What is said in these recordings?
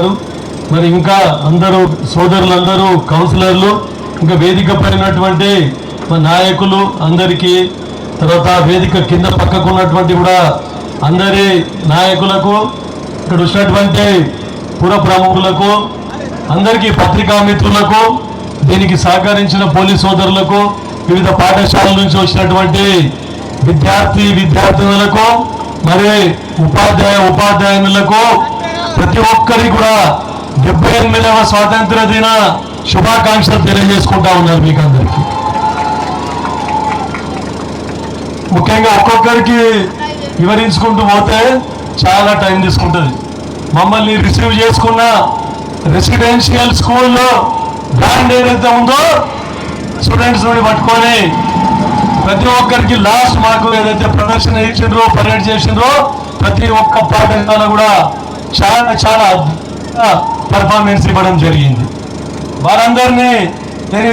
ఉన్నారు మరి ఇంకా అందరూ సోదరులందరూ కౌన్సిలర్లు ఇంకా వేదిక పైనటువంటి నాయకులు అందరికీ తర్వాత వేదిక కింద పక్కకు ఉన్నటువంటి కూడా అందరి నాయకులకు ఇక్కడ వచ్చినటువంటి పుర ప్రముఖులకు అందరికీ పత్రికా మిత్రులకు దీనికి సహకరించిన పోలీస్ సోదరులకు వివిధ పాఠశాలల నుంచి వచ్చినటువంటి విద్యార్థి విద్యార్థినులకు మరి ఉపాధ్యాయ ఉపాధ్యాయునులకు ప్రతి ఒక్కరికి కూడా డెబ్బై ఎనిమిదవ స్వాతంత్ర దిన శుభాకాంక్షలు తెలియజేసుకుంటా ఉన్నారు మీకు అందరికీ. ముఖ్యంగా ఒక్కొక్కరికి వివరించుకుంటూ పోతే చాలా టైం తీసుకుంటుంది. మమ్మల్ని రిసీవ్ చేసుకున్న రెసిడెన్షియల్ స్కూల్లో బ్రాండ్ ఏదైతే ఉందో స్టూడెంట్స్ నుండి పట్టుకొని ప్రతి ఒక్కరికి లాస్ట్ మాకు ఏదైతే ప్రదర్శన ఇచ్చిండ్రో పర్యటన చేసిండ్రో ప్రతి ఒక్క పాఠశాల కూడా చాలా చాలా అద్భుతంగా పర్ఫార్మెన్స్ ఇవ్వడం జరిగింది. వారందరినీ నేను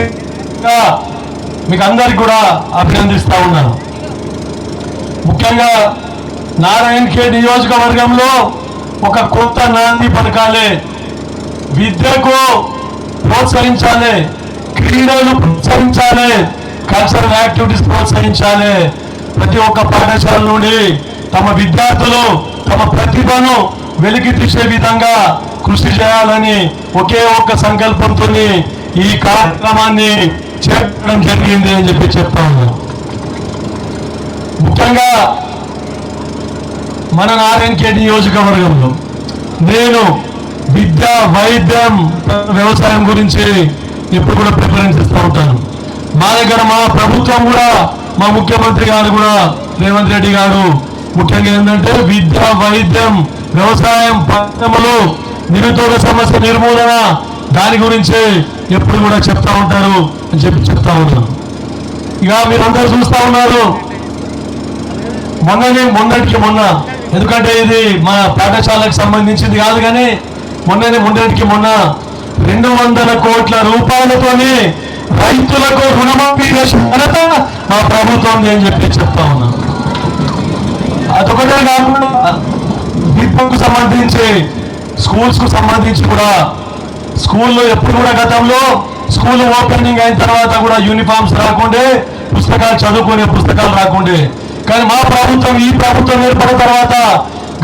మీకు అందరికి కూడా అభినందిస్తూ ఉన్నాను. ముఖ్యంగా నారాయణ ఖేడ్ నియోజకవర్గంలో ఒక కొత్త నాంది పథకాలే విద్యకు ప్రోత్సహించాలి. క్రీడలు ప్రోత్సహించాలి. కల్చరల్ యాక్టివిటీస్ ప్రోత్సహించాలి. ప్రతి ఒక్క పాఠశాల నుండి తమ విద్యార్థులు తమ ప్రతిభను వెలికి తీసే విధంగా కృషి చేయాలని ఒకే ఒక్క సంకల్పంతో ఈ కార్యక్రమాన్ని చేపట్టడం జరిగింది అని చెప్పి చెప్తా ఉన్నాను. ముఖ్యంగా మన నారాయణకే నియోజకవర్గంలో నేను విద్య వైద్యం వ్యవసాయం గురించి ఎప్పుడు కూడా ప్రిఫరెన్స్ ఇస్తూ ఉంటాను. మా దగ్గర మా ప్రభుత్వం కూడా మా ముఖ్యమంత్రి గారు కూడా రేవంత్ రెడ్డి గారు ముఖ్యంగా ఏంటంటే విద్య వైద్యం వ్యవసాయం పరిశ్రమలు నిరుద్యోగ సమస్య నిర్మూలన దాని గురించి ఎప్పుడు కూడా చెప్తా ఉంటారు అని చెప్పి చెప్తా ఉన్నారు ఇక మీరందరూ చూస్తా ఉన్నారు. మొన్ననే మొన్నటికి మొన్న ఎందుకంటే ఇది మన పాఠశాలకు సంబంధించింది కాదు కానీ మొన్ననే మొన్నటికి మొన్న రెండు వందల కోట్ల రూపాయలతోని రైతులకు రుణమాఫీ చేసిన ఘనత మా ప్రభుత్వం అని చెప్పి చెప్తా ఉన్నాను. అదొకటే కాకుండా విద్యకు సంబంధించి స్కూల్స్కు సంబంధించి కూడా స్కూల్లో ఎప్పుడు కూడా గతంలో స్కూల్ ఓపెనింగ్ అయిన తర్వాత కూడా యూనిఫామ్స్ రాకుండే పుస్తకాలు చదువుకునే పుస్తకాలు రాకుండే. కానీ మా ప్రభుత్వం ఈ ప్రభుత్వం ఏర్పడిన తర్వాత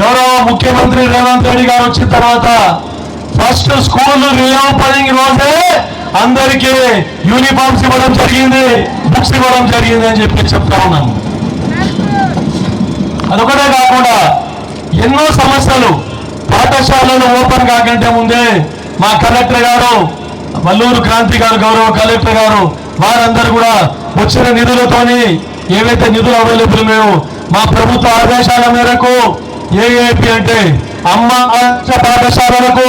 గౌరవ ముఖ్యమంత్రి రేవంత్ రెడ్డి గారు వచ్చిన తర్వాత ఫస్ట్ స్కూల్ రీఓపెనింగ్ రోజే అందరికీ యూనిఫామ్స్ ఇవ్వడం జరిగింది బుక్స్ ఇవ్వడం జరిగింది అని చెప్పి చెప్తా ఉన్నాను. అదొకటే కాకుండా ఎన్నో సమస్యలు పాఠశాలలు ఓపెన్ కాకంటే ముందే మా కలెక్టర్ గారు మల్లూరు క్రాంతి గారు గౌరవ కలెక్టర్ గారు వారందరూ కూడా వచ్చిన నిధులతోని ఏవైతే నిధులు అవైలబుల్ మేము మా ప్రభుత్వ ఆదేశాల మేరకు ఏఏపి అంటే అమ్మ పాఠశాలలకు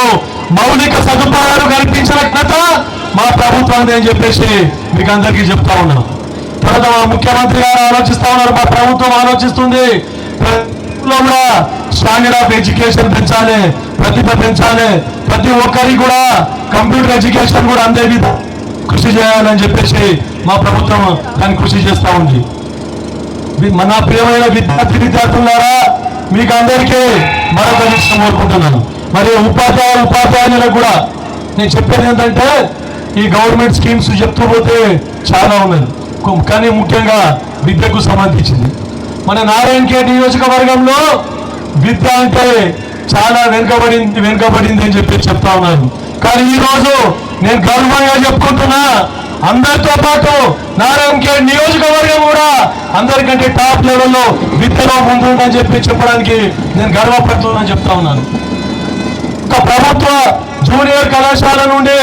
మౌలిక సదుపాయాలు కల్పించిన ఘనత మా ప్రభుత్వాన్ని అని చెప్పేసి మీకు అందరికీ చెప్తా ఉన్నాం. తర్వాత మా ముఖ్యమంత్రి గారు ఆలోచిస్తా ఉన్నారు మా ప్రభుత్వం ఆలోచిస్తుంది. కూడా స్టాండర్డ్ ఆఫ్ ఎడ్యుకేషన్ పెంచాలి ప్రతిభ పెంచాలి. ప్రతి ఒక్కరికి కూడా కంప్యూటర్ ఎడ్యుకేషన్ కూడా అందే విధంగా కృషి చేయాలని చెప్పేసి మా ప్రభుత్వం దాన్ని కృషి చేస్తూ ఉంది. మన ప్రియమైన విద్యార్థి విద్యార్థులారా మీకు అందరికీ మరొక విషయం కోరుకుంటున్నాను. మరి ఉపాధ్యాయ ఉపాధ్యాయులకు కూడా నేను చెప్పేది ఏంటంటే ఈ గవర్నమెంట్ స్కీమ్స్ చెప్తూ పోతే చాలా ఉన్నది. కానీ ముఖ్యంగా విద్యకు సంబంధించింది. మన నారాయణ ఖేడ్ నియోజకవర్గంలో విద్య అంటే చాలా వెనుకబడింది వెనుకబడింది అని చెప్పి చెప్తా ఉన్నాను. కానీ ఈ రోజు నేను గర్వంగా చెప్పుకుంటున్నా అందరితో పాటు నారాయణ నియోజకవర్గం కూడా అందరికంటే టాప్ లెవెల్లో విద్యలో ముందుందని చెప్పి చెప్పడానికి నేను గర్వపడుతున్నానని చెప్తా ఉన్నాను. ఒక ప్రభుత్వ జూనియర్ కళాశాల నుండి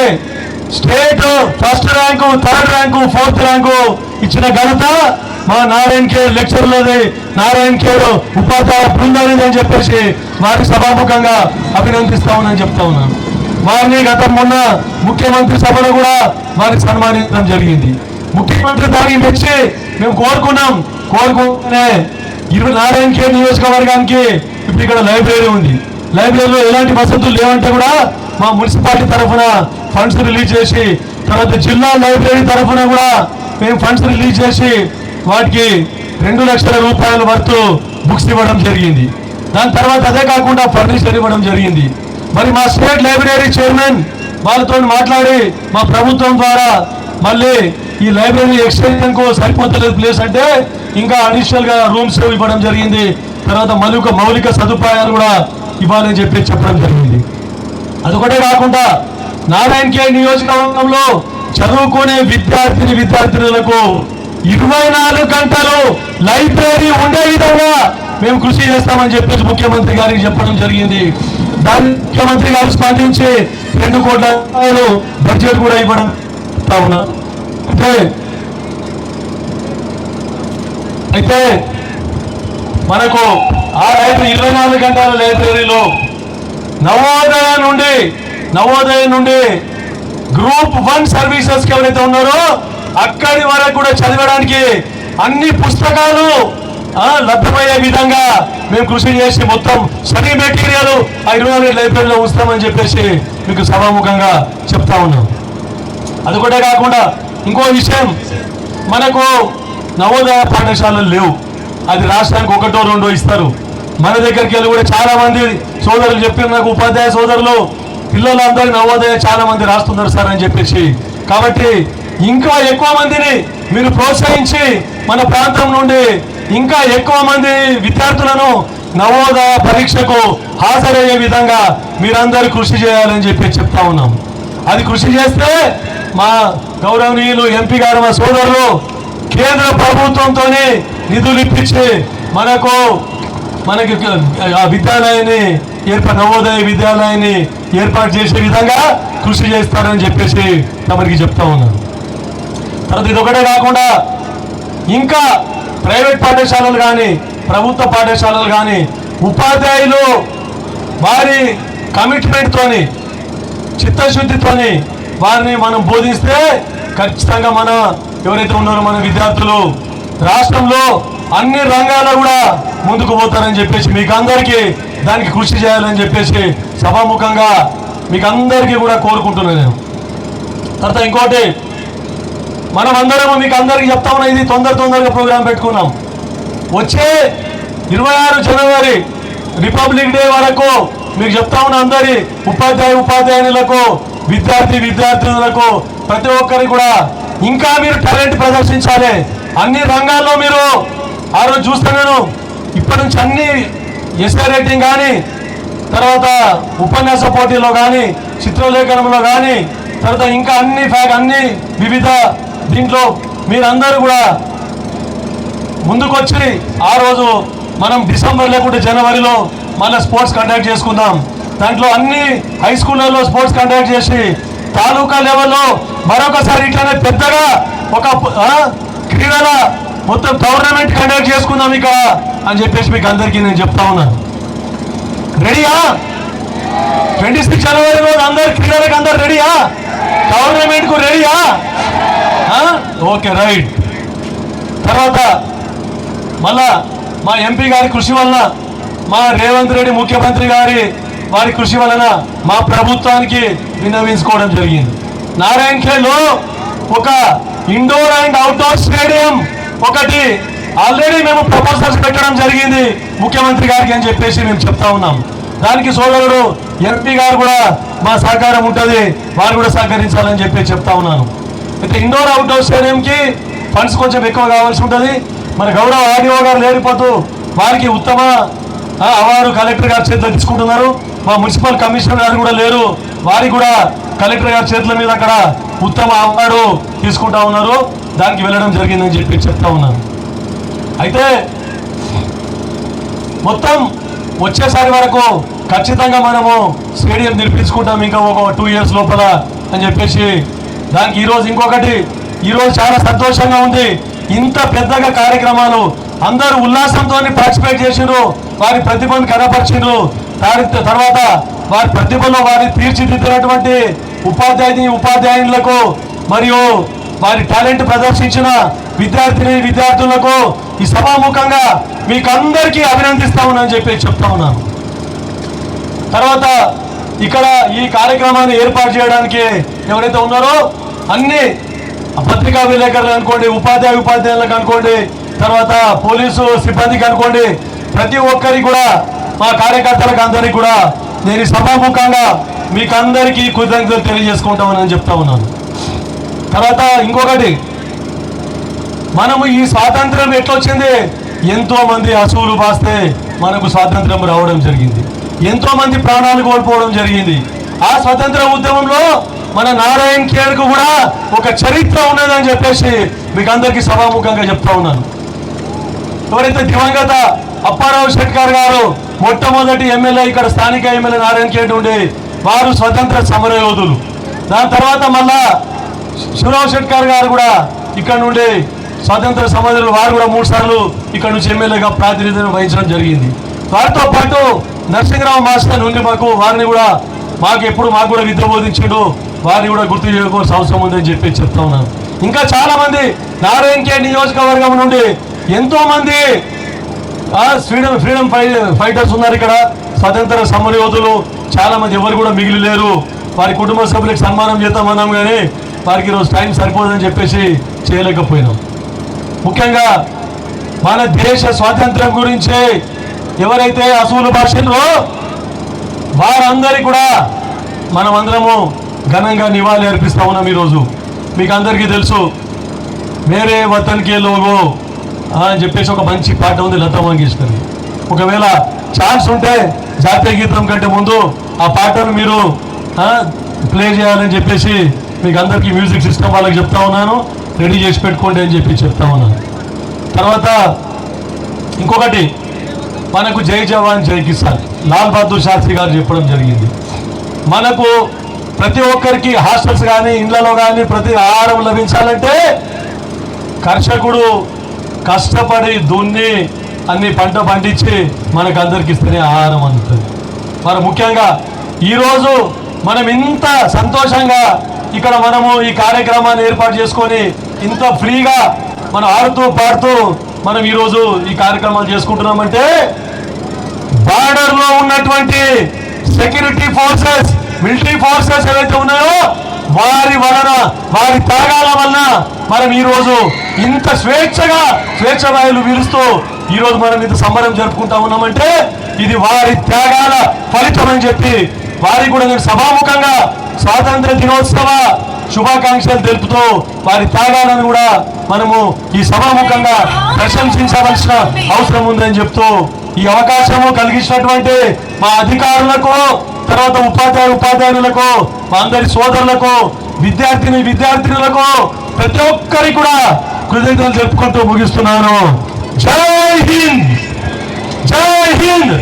state first rank third rank fourth rank ఇచ్చిన ఘనత మా నారాయణ ఖేడ్ లెక్చర్లది నారాయణ ఖేడ్ ఉపాధ్యాయ బృందానిది అని చెప్పేసి వారి సభాముఖంగా అభినందిస్తా ఉన్నానని చెప్తా ఉన్నాను. వారిని గత మొన్న ముఖ్యమంత్రి సభలో కూడా వారిని సన్మానించడం జరిగింది. ముఖ్యమంత్రి దానికి తెచ్చి మేము కోరుకున్నాం. కోరుకుంటేనే ఇరవై నారాయణ ఖేడ్ నియోజకవర్గానికి ఇప్పుడు ఇక్కడ లైబ్రరీ ఉంది. లైబ్రరీలో ఎలాంటి వసతులు లేవంటే కూడా మా మున్సిపాలిటీ తరఫున ఫండ్స్ రిలీజ్ చేసి తర్వాత జిల్లా లైబ్రరీ తరఫున కూడా మేము ఫండ్స్ రిలీజ్ చేసి వాటికి రెండు లక్షల రూపాయల వరకు బుక్స్ ఇవ్వడం జరిగింది. దాని తర్వాత అదే కాకుండా ఫర్నిచర్ ఇవ్వడం జరిగింది. మరి మా స్టేట్ లైబ్రరీ చైర్మన్ వాళ్ళతో మాట్లాడి మా ప్రభుత్వం ద్వారా మళ్ళీ ఈ లైబ్రరీ ఎక్స్టెన్షన్కు సరిపోతలేదు ప్లేస్ అంటే ఇంకా అడిషనల్గా రూమ్స్ ఇవ్వడం జరిగింది. తర్వాత మలుక మౌలిక సదుపాయాలు కూడా ఇవ్వాలని చెప్పి చెప్పడం జరిగింది. అదొకటే కాకుండా నారాయణ నియోజకవర్గంలో చదువుకునే విద్యార్థిని విద్యార్థినులకు ఇరవై నాలుగు గంటలు లైబ్రరీ ఉండే విధంగా మేము కృషి చేస్తామని చెప్పేసి ముఖ్యమంత్రి గారికి చెప్పడం జరిగింది. దాని ముఖ్యమంత్రి గారు స్పందించి రెండు కోట్ల రూపాయలు బడ్జెట్ కూడా ఇవ్వడం కావున అంటే అయితే మనకు ఆ రైతు ఇరవై నాలుగు గంటల లైబ్రరీలో నవోదయ నుండి నవోదయ నుండి గ్రూప్ వన్ సర్వీసెస్కి ఎవరైతే ఉన్నారో అక్కడి వరకు కూడా చదవడానికి అన్ని పుస్తకాలు ఆ, లభ్యమయ్యే విధంగా మేము కృషి చేసి మొత్తం స్టడీ మెటీరియల్ ఆ ఇరవై నాలుగు లైబ్రరీలో ఉంచుతామని చెప్పేసి మీకు సభాముఖంగా చెప్తా ఉన్నాం. అది కూడా కాకుండా ఇంకో విషయం మనకు నవోదయ పాఠశాలలు లేవు. అది రాష్ట్రానికి ఒకటో రెండో ఇస్తారు. మన దగ్గరికి వెళ్ళి కూడా చాలా మంది సోదరులు చెప్పారు నాకు ఉపాధ్యాయ సోదరులు పిల్లలందరూ నవోదయ చాలా మంది రాస్తున్నారు సార్ అని చెప్పేసి. కాబట్టి ఇంకా ఎక్కువ మందిని మీరు ప్రోత్సహించి మన ప్రాంతం నుండి ఇంకా ఎక్కువ మంది విద్యార్థులను నవోదయ పరీక్షకు హాజరయ్యే విధంగా మీరందరూ కృషి చేయాలని చెప్పి చెప్తా ఉన్నాం. అది కృషి చేస్తే మా గౌరవనీయులు ఎంపీ గారు మా సోదరులు కేంద్ర ప్రభుత్వంతోనే నిధులు ఇప్పించి మనకు మనకి ఆ విద్యాలయాన్ని ఏర్పాటు నవోదయ విద్యాలయాన్ని ఏర్పాటు చేసే విధంగా కృషి చేస్తారని చెప్పేసి తమరికి చెప్తా ఉన్నాను తర్వాత ఇదొకటే కాకుండా ఇంకా ప్రైవేట్ పాఠశాలలు కానీ ప్రభుత్వ పాఠశాలలు కానీ ఉపాధ్యాయులు వారి కమిట్మెంట్తోని చిత్తశుద్ధితోని వారిని మనం బోధిస్తే ఖచ్చితంగా మన ఎవరైతే ఉన్నారో మన విద్యార్థులు రాష్ట్రంలో అన్ని రంగాల్లో కూడా ముందుకు పోతారని చెప్పేసి మీకు అందరికీ దానికి కృషి చేయాలని చెప్పేసి సభాముఖంగా మీకు అందరికీ కూడా కోరుకుంటున్నాను నేను. తర్వాత ఇంకోటి మనం అందరం మీకు అందరికీ చెప్తా ఉన్నా ఇది తొందర తొందరగా ప్రోగ్రాం పెట్టుకున్నాం. వచ్చే ఇరవై ఆరు జనవరి రిపబ్లిక్ డే వరకు మీకు చెప్తా ఉన్న అందరి ఉపాధ్యాయ ఉపాధ్యాయులకు విద్యార్థి విద్యార్థులకు ప్రతి ఒక్కరికి కూడా ఇంకా మీరు టాలెంట్ ప్రదర్శించాలి. అన్ని రంగాల్లో మీరు ఆ రోజు చూస్తున్నాను ఇప్పటి నుంచి అన్ని ఎస్ఏ రేటింగ్ కానీ తర్వాత ఉపన్యాస పోటీలో కానీ చిత్రలేఖనంలో కానీ తర్వాత ఇంకా అన్ని ఫ్యాక్ అన్ని వివిధ దీంట్లో మీరందరూ కూడా ముందుకొచ్చి ఆ రోజు మనం డిసెంబర్ లేకుంటే జనవరిలో మళ్ళీ స్పోర్ట్స్ కండక్ట్ చేసుకుందాం. దాంట్లో అన్ని హై స్కూళ్ళలో స్పోర్ట్స్ కండక్ట్ చేసి తాలూకా లెవెల్లో మరొకసారి ఇట్లానే పెద్దగా ఒక క్రీడల మొత్తం టోర్నమెంట్ కండక్ట్ చేసుకుందాం ఇక అని చెప్పేసి మీకు అందరికీ నేను చెప్తా ఉన్నాను. రెడీయా? ట్వంటీ సిక్స్ జనవరి రోజు అందరు క్రీడలకు అందరు రెడీయా? టోర్నమెంట్కు రెడీయా? Okay right. తర్వాత మళ్ళా మా ఎంపీ గారి కృషి వలన మా రేవంత్ రెడ్డి ముఖ్యమంత్రి గారి వారి కృషి వలన మా ప్రభుత్వానికి విన్నవించుకోవడం జరిగింది. నారాయణఖేడ్లో ఒక ఇండోర్ అండ్ అవుట్డోర్ స్టేడియం ఒకటి ఆల్రెడీ మేము ప్రపోజల్స్ పెట్టడం జరిగింది ముఖ్యమంత్రి గారికి అని చెప్పేసి మేము చెప్తా ఉన్నాం. దానికి సోదరుడు ఎంపీ గారు కూడా మా సహకారం ఉంటుంది వారు కూడా సహకరించాలని చెప్పి చెప్తా ఉన్నాను. అయితే ఇండోర్ అవుట్డోర్ స్టేడియంకి ఫండ్స్ కొంచెం ఎక్కువ కావాల్సి ఉంటుంది. మన గౌరవ ఆర్డీఓ గారు లేడిపోతూ వారికి ఉత్తమ అవార్డు కలెక్టర్ గారి చేతిలో తీసుకుంటున్నారు. మా మున్సిపల్ కమిషనర్ గారు కూడా లేరు. వారికి కూడా కలెక్టర్ గారి చేతుల మీద అక్కడ ఉత్తమ అవార్డు తీసుకుంటా ఉన్నారు. దానికి వెళ్ళడం జరిగిందని చెప్పి చెప్తా ఉన్నాను అయితే మొత్తం వచ్చేసారి వరకు ఖచ్చితంగా మనము స్టేడియం నిర్మించుకుంటాం ఇంకా ఒక టూ ఇయర్స్ లోపల అని చెప్పేసి దానికి ఈరోజు ఇంకొకటి. ఈరోజు చాలా సంతోషంగా ఉంది. ఇంత పెద్దగా కార్యక్రమాలు అందరూ ఉల్లాసంతో పార్టిసిపేట్ చేసిండ్రు. వారి ప్రతిభను కనపరిచిండ్రు. దాని తర్వాత వారి ప్రతిభలో వారి తీర్చిదిద్దినటువంటి ఉపాధ్యాయుని ఉపాధ్యాయులకు మరియు వారి టాలెంట్ ప్రదర్శించిన విద్యార్థిని విద్యార్థులకు ఈ సభాముఖంగా మీకు అందరికీ అభినందిస్తా ఉన్నానని చెప్పి చెప్తా ఉన్నాను. తర్వాత ఇక్కడ ఈ కార్యక్రమాన్ని ఏర్పాటు చేయడానికి ఎవరైతే ఉన్నారో అన్ని పత్రికా విలేకరులు అనుకోండి ఉపాధ్యాయ ఉపాధ్యాయులకు అనుకోండి తర్వాత పోలీసు సిబ్బందికి అనుకోండి ప్రతి ఒక్కరికి కూడా మా కార్యకర్తలకు అందరికీ కూడా నేను సభాముఖంగా మీకు అందరికీ కృతజ్ఞతలు తెలియజేసుకుంటామని చెప్తా ఉన్నాను. తర్వాత ఇంకొకటి మనము ఈ స్వాతంత్రం ఎట్లొచ్చింది? ఎంతో మంది అసువులు బాస్తే మనకు స్వాతంత్రం రావడం జరిగింది. ఎంతో మంది ప్రాణాలు కోల్పోవడం జరిగింది. ఆ స్వతంత్ర ఉద్యమంలో మన నారాయణ్ ఖేడ్కు కూడా ఒక చరిత్ర ఉన్నదని చెప్పేసి మీకు అందరికీ సభాముఖంగా చెప్తా ఉన్నాను. ఎవరైతే దివంగత అప్పారావు షెట్కర్ గారు మొట్టమొదటి ఎమ్మెల్యే ఇక్కడ స్థానిక ఎమ్మెల్యే నారాయణ ఖేడ్ ఉండే వారు స్వతంత్ర సమర యోధులు దాని తర్వాత మళ్ళా శివరావు షెట్కర్ గారు కూడా ఇక్కడ నుండి స్వాతంత్ర సమరులు వారు కూడా మూడు సార్లు ఇక్కడ నుంచి ఎమ్మెల్యేగా ప్రాతినిధ్యం వహించడం జరిగింది. వారితో పాటు నరసింహరావు మాస్టర్ నుండి మాకు. వారిని కూడా మాకు ఎప్పుడు మాకు కూడా విద్య బోధించిండు. వారిని కూడా గుర్తు చేసుకోవాల్సిన అవసరం ఉందని చెప్పి చెప్తా ఉన్నాను. ఇంకా చాలామంది నారాయణకే నారాయణ కే నియోజకవర్గం నుండి ఎంతోమంది ఆ, ఫ్రీడమ్ ఫ్రీడమ్ ఫై ఫైటర్స్ ఉన్నారు ఇక్కడ. స్వతంత్ర సమర యోధులు చాలామంది ఎవరు కూడా మిగిలి లేరు వారి కుటుంబ సభ్యులకు సన్మానం చేద్దామన్నాం కానీ వారికి ఈరోజు టైం సరిపోదని చెప్పేసి చేయలేకపోయినాం. ముఖ్యంగా మన దేశ స్వాతంత్రం గురించి ఎవరైతే అసూలు భాషలో వారందరి కూడా మనమందరము ఘనంగా నివాళి అర్పిస్తా ఉన్నాం ఈరోజు. మీకు అందరికీ తెలుసు వేరే వతన్కే లోగో అని చెప్పేసి ఒక మంచి పాట ఉంది లతా మంగేష్కర్ ఒకవేళ ఛాన్స్ ఉంటే జాతీయ గీతం కంటే ముందు ఆ పాటను మీరు ప్లే చేయాలని చెప్పేసి మీకు అందరికీ మ్యూజిక్ సిస్టమ్ వాళ్ళకి చెప్తా ఉన్నాను. రెడీ చేసి పెట్టుకోండి అని చెప్పి చెప్తా ఉన్నాను. తర్వాత ఇంకొకటి మనకు జై జవాన్ జై కిసాన్. లాల్ బహదూర్ శాస్త్రి గారు చెప్పడం జరిగింది. మనకు ప్రతి ఒక్కరికి హాస్టల్స్ కానీ ఇండ్లలో కానీ ప్రతి ఆహారం లభించాలంటే కర్షకుడు కష్టపడి దున్ని అన్ని పంట పండించి మనకు అందరికి ఇస్తేనే ఆహారం అందుతుంది. మరి ముఖ్యంగా ఈరోజు మనం ఇంత సంతోషంగా ఇక్కడ మనము ఈ కార్యక్రమాన్ని ఏర్పాటు చేసుకొని ఇంత ఫ్రీగా మనం ఆడుతూ పాడుతూ మనం ఈరోజు ఈ కార్యక్రమాలు చేసుకుంటున్నామంటే బార్డర్లో ఉన్నటువంటి సెక్యూరిటీ ఫోర్సెస్ మిలిటరీ ఫోర్సెస్ ఏవైతే ఉన్నాయో వారి వలన వారి త్యాగాల వలన మనం ఈరోజు ఇంత స్వేచ్ఛగా స్వేచ్ఛ వాయులు వీలుస్తూ ఈ రోజు మనం ఇంత సంబరం జరుపుకుంటా ఉన్నామంటే ఇది వారి త్యాగాల ఫలితం అని చెప్పి వారికి కూడా నేను సభాముఖంగా స్వాతంత్ర దినోత్సవ శుభాకాంక్షలు తెలుపుతూ వారి త్యాగాలను కూడా మనము ఈ సభాముఖంగా ప్రశంసించవలసిన అవసరం ఉందని చెప్తూ ఈ అవకాశము కలిగించినటువంటి మా అధికారులకు తర్వాత ఉపాధ్యాయ ఉపాధ్యాయులకు మా అందరి సోదరులకు విద్యార్థిని విద్యార్థినులకు ప్రతి ఒక్కరికి కూడా కృతజ్ఞతలు చెప్పుకుంటూ ముగిస్తున్నాను. జై హింద్! జై హింద్!